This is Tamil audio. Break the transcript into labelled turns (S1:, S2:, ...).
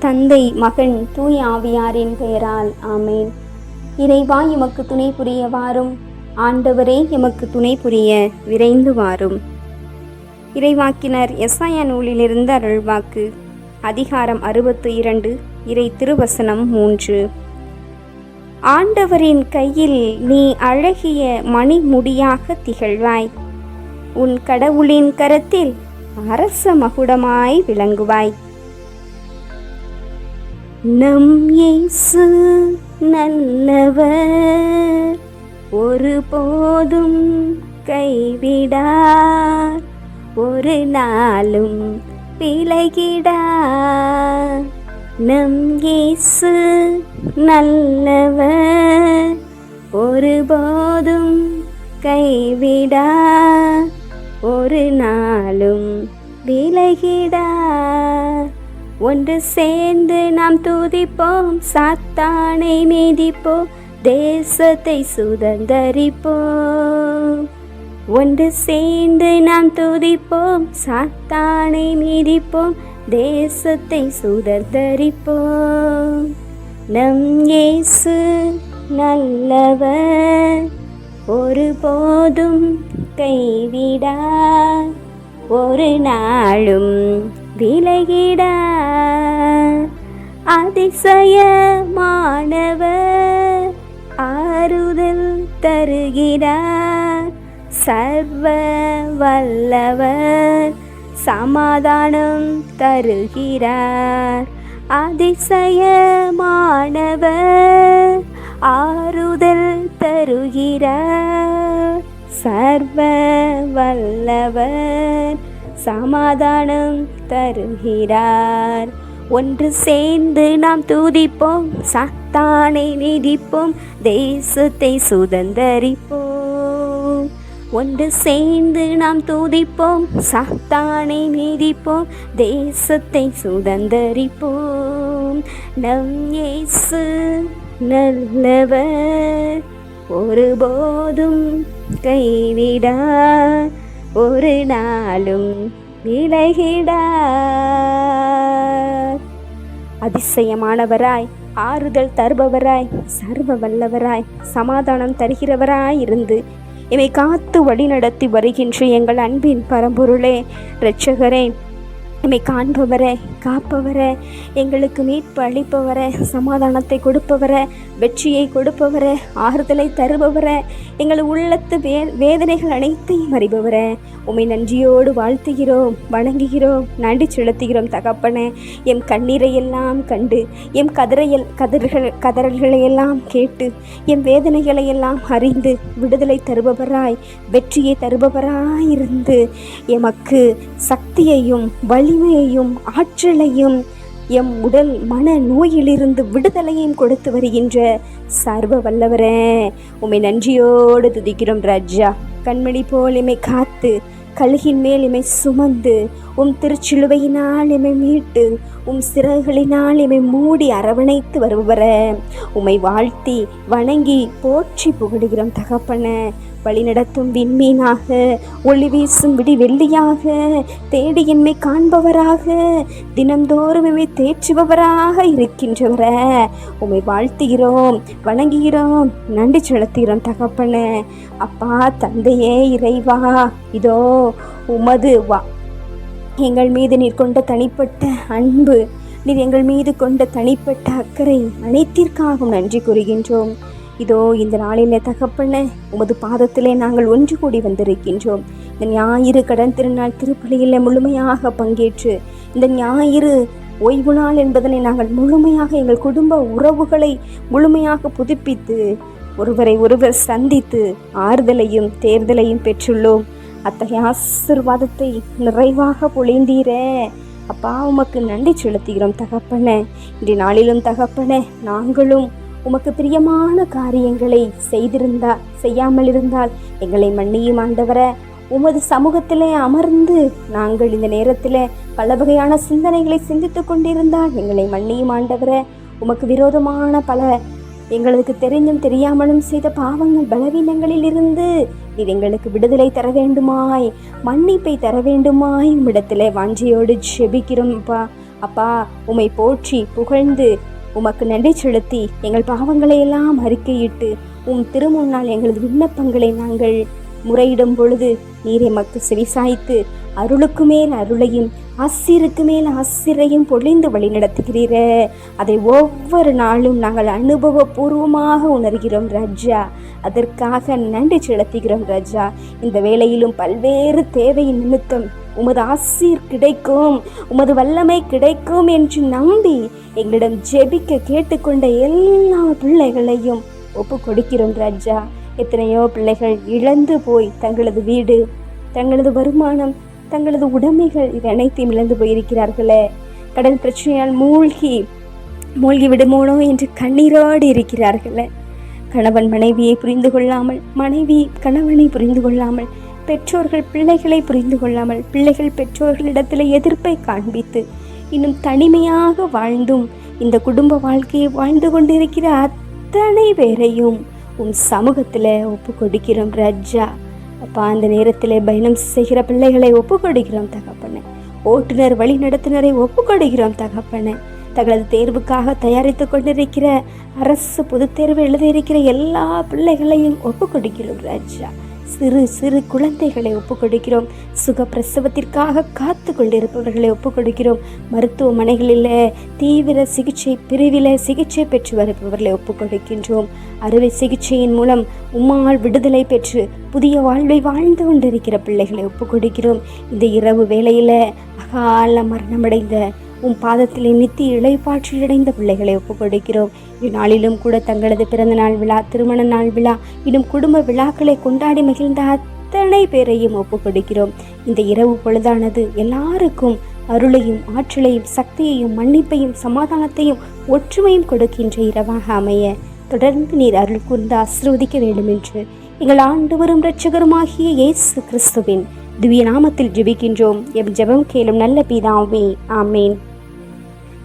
S1: தந்தை மகன் தூய ஆவியாரின் பெயரால் ஆமேன். இறைவா எமக்கு துணை புரிய வாரும். ஆண்டவரே எமக்கு துணை புரிய விரைந்து வாரும். இறைவாக்கினர் எஸ்ஐயா நூலிலிருந்து அருள்வாக்கு. அதிகாரம் அறுபத்து இரண்டு இறை திருவசனம் மூன்று. ஆண்டவரின் கையில் நீ அழகிய மணிமுடியாக திகழ்வாய். உன் கடவுளின் கரத்தில் அரச மகுடமாய் விளங்குவாய். நம் இயேசு நல்லவர். ஒருபோதும் கைவிடார். ஒரு நாளும் விலகிடார். நம் இயேசு நல்லவர். ஒருபோதும் கைவிடார். ஒரு நாளும் விலகிடார். ஒன்று சேர்ந்து நாம் துதிப்போம் சாத்தானை மீதிப்போம் தேசத்தை சுதந்தரிப்போம். ஒன்று சேர்ந்து நாம் துதிப்போம் சாத்தானை மீதிப்போம் தேசத்தை சுதந்தரிப்போம். நம் இயேசு நல்லவர் ஒருபோதும் கைவிடா ஒரு நாளும் விலகிட. அதிசயமானவர் ஆறுதல் தருகிறார் சர்வ வல்லவர் சமாதானம் தருகிறார். அதிசயமானவர் ஆறுதல் தருகிறார் சர்வ வல்லவர் சமாதானம் தருகிறார். ஒன்று சேர்ந்து நாம் துதிப்போம் சத்தானை நீதிப்போம் தேசத்தை சுதந்தரிப்போம். ஒன்று சேர்ந்து நாம் துதிப்போம் சத்தானை நீதிப்போம் தேசத்தை சுதந்தரிப்போம். நம் இயேசு நல்லவர் ஒருபோதும் கைவிடார். ஒரு நாளும் விலகிடார் அதிசயமானவராய் ஆறுதல் தருபவராய் சர்வ வல்லவராய் சமாதானம் தருகிறவராய் இருந்து இவை காத்து வழிநடத்தி வருகின்ற எங்கள் அன்பின் பரம்பொருளே இரட்சகரே நம்மை காண்பவரே காப்பவரே எங்களுக்கு மீட்பு அளிப்பவரை சமாதானத்தை கொடுப்பவரை வெற்றியை கொடுப்பவரை ஆறுதலை தருபவரை எங்கள் உள்ளத்து வே வேதனைகள் அனைத்தையும் அறிபவரே. உமை நன்றியோடு வாழ்த்துகிறோம் வணங்குகிறோம் நன்றி செலுத்துகிறோம் தகப்பனை. எம் கண்ணீரை எல்லாம் கண்டு எம் கதறையல் கதறுகள் கதறல்களை எல்லாம் கேட்டு எம் வேதனைகளை எல்லாம் அறிந்து விடுதலை தருபவராய் வெற்றியை தருபவராய் இருந்து எமக்கு சக்தியையும் வலிமையையும் ஆற்றலையும் எம் உடல் மன நோயிலிருந்து விடுதலையும் கொடுத்து வருகின்ற சர்வ வல்லவரே. உமை நன்றியோடு துதிக்கிறோம் ராஜா. கண்மணி போல் இமை காத்து கழுகின் மேல் இமை சுமந்து உம் திருச்சிலுவையினால் இமை மீட்டு உம் சிறகுகளினால் இமை மூடி அரவணைத்து வருபவரே. உம்மை வாழ்த்தி வணங்கி போற்றி புகழுகிறோம் தகப்பன. வழிநடத்தும் விண்மீனாக ஒளி வீசும் விடி வெள்ளியாக தேடி என்னை காண்பவராக தினந்தோறும் இவை தேற்றுபவராக இருக்கின்றவர. உம்மை வாழ்த்துகிறோம் வணங்குகிறோம் நன்றி செலுத்துகிறோம் தகப்பன. அப்பா தந்தையே இறைவா இதோ உமது வா எங்கள் மீது நீர் கொண்ட தனிப்பட்ட அன்பு நீர் எங்கள் மீது கொண்ட தனிப்பட்ட அக்கறை அனைத்திற்காகவும் நன்றி கூறுகின்றோம். இதோ இந்த நாளிலே தகப்பன உமது பாதத்திலே நாங்கள் ஒன்று கூடி வந்திருக்கின்றோம். இந்த ஞாயிறு கடன் திருநாள் திருப்பலியில் முழுமையாக பங்கேற்று இந்த ஞாயிறு ஓய்வு நாள் என்பதனை நாங்கள் முழுமையாக எங்கள் குடும்ப உறவுகளை முழுமையாக புதுப்பித்து ஒருவரை ஒருவர் சந்தித்து ஆறுதலையும் தேர்தலையும் பெற்றுள்ளோம். அத்தகைய ஆசிர்வாதத்தை நிறைவாக பொழிந்தீரே. அப்பா உமக்கு நன்றி செலுத்துகிறோம் தகப்பன. இன்றைய நாளிலும் தகப்பன நாங்களும் உமக்கு பிரியமான காரியங்களை செய்திருந்தா செய்யாமல் இருந்தால் எங்களை மன்னியும் ஆண்டவர. உமது சமூகத்திலே அமர்ந்து நாங்கள் இந்த நேரத்தில் பல வகையான சிந்தனைகளை சிந்தித்து கொண்டிருந்தால் எங்களை மன்னியும் ஆண்டவர. உமக்கு விரோதமான பல எங்களுக்கு தெரிந்தும் தெரியாமலும் செய்த பாவங்கள் பலவீனங்களில் இருந்து நீர் எங்களுக்கு விடுதலை தர வேண்டுமாய் மன்னிப்பை தர வேண்டுமாய் உம்மிடத்திலே வாஞ்சியோடு ஜெபிக்கிறோம்ப்பா அப்பா உம்மை போற்றி புகழ்ந்து உமக்கு நன்றி செலுத்தி எங்கள் பாவங்களை எல்லாம் அறிக்கையிட்டு உம் திருமுன்னால் எங்களது விண்ணப்பங்களை நாங்கள் முறையிடும் பொழுது நீர் எமக்கு செவிசாய்த்து அருளுக்கு மேல் அருளையும் ஆசிருக்கு மேல் அசிரையும் பொழிந்து வழி நடத்துகிறீரே அதை ஒவ்வொரு நாளும் நாங்கள் அனுபவபூர்வமாக உணர்கிறோம் ரஜா. அதற்காக நன்றி செலுத்துகிறோம் ரஜா. இந்த வேளையிலும் பல்வேறு தேவை நிமித்தம் உமது ஆசீர் கிடைக்கும் உமது வல்லமை கிடைக்கும் என்று நம்பி எங்களிடம் ஜெபிக்க கேட்டுக்கொண்ட எல்லா பிள்ளைகளையும் ஒப்பு கொடுக்கிறோம் ராஜா. எத்தனையோ பிள்ளைகள் இழந்து போய் தங்களது வீடு தங்களது வருமானம் தங்களது உடைமைகள் இது அனைத்தையும் இழந்து போயிருக்கிறார்களே. கடல் பிரச்சனையால் மூழ்கி மூழ்கி விடுமோனோ என்று கண்ணீரோடு இருக்கிறார்களே. கணவன் மனைவியை புரிந்து கொள்ளாமல் மனைவி கணவனை புரிந்து கொள்ளாமல் பெற்றோர்கள் பிள்ளைகளை புரிந்து கொள்ளாமல் பிள்ளைகள் பெற்றோர்களிடத்தில் எதிர்ப்பை காண்பித்து இன்னும் தனிமையாக வாழ்ந்தும் இந்த குடும்ப வாழ்க்கையை வாழ்ந்து கொண்டிருக்கிற அத்தனை பேரையும் உன் சமூகத்தில் ஒப்பு கொடுக்கிறோம் ரஜா. அப்பா அந்த நேரத்தில் பயணம் செய்கிற பிள்ளைகளை ஒப்பு கொடுக்கிறோம் தகப்பனை. ஓட்டுநர் வழி நடத்துனரை ஒப்பு கொடுக்கிறோம் தகப்பனை. தங்களது தேர்வுக்காக தயாரித்து கொண்டிருக்கிற அரசு பொதுத் தேர்வு எழுதியிருக்கிற எல்லா பிள்ளைகளையும் ஒப்பு கொடுக்கிறோம் ராஜா. சிறு சிறு குழந்தைகளை ஒப்புக் கொடுக்கிறோம் சுகப்பிரசவத்திற்காக காத்து கொண்டிருப்பவர்களை ஒப்புக் கொடுக்கிறோம் மருத்துவமனைகளில் தீவிர சிகிச்சை பிரிவில் சிகிச்சை பெற்று வருபவர்களை ஒப்புக் கொடுக்கின்றோம் அறுவை சிகிச்சையின் மூலம் உம்மால் விடுதலை பெற்று புதிய வாழ்வை வாழ்ந்து கொண்டிருக்கிற பிள்ளைகளை ஒப்புக் கொடுக்கிறோம் இந்த இரவு வேளையில் அகால மரணமடைந்த உன் பாதத்திலே நித்தி இழைப்பாற்றி அடைந்த பிள்ளைகளை ஒப்புக் கொடுக்கிறோம் இந்நாளிலும் கூட தங்களது பிறந்த நாள் விழா திருமண நாள் விழா இன்னும் குடும்ப விழாக்களை கொண்டாடி மகிழ்ந்த அத்தனை பேரையும் ஒப்புக் கொடுக்கிறோம் இந்த இரவு பொழுதானது எல்லாருக்கும் அருளையும் ஆற்றலையும் சக்தியையும் மன்னிப்பையும் சமாதானத்தையும் ஒற்றுமையும் கொடுக்கின்ற இரவாக அமைய தொடர்ந்து நீர் அருள் கூர்ந்து ஆசிர்வதிக்க வேண்டும் என்று எங்கள் ஆண்டவரும் இரட்சகருமாகிய இயேசு கிறிஸ்துவின் திவ்ய நாமத்தில் ஜெபிக்கின்றோம். எம் ஜெபம் கேளும் நல்ல பிதாவே. ஆமேன்.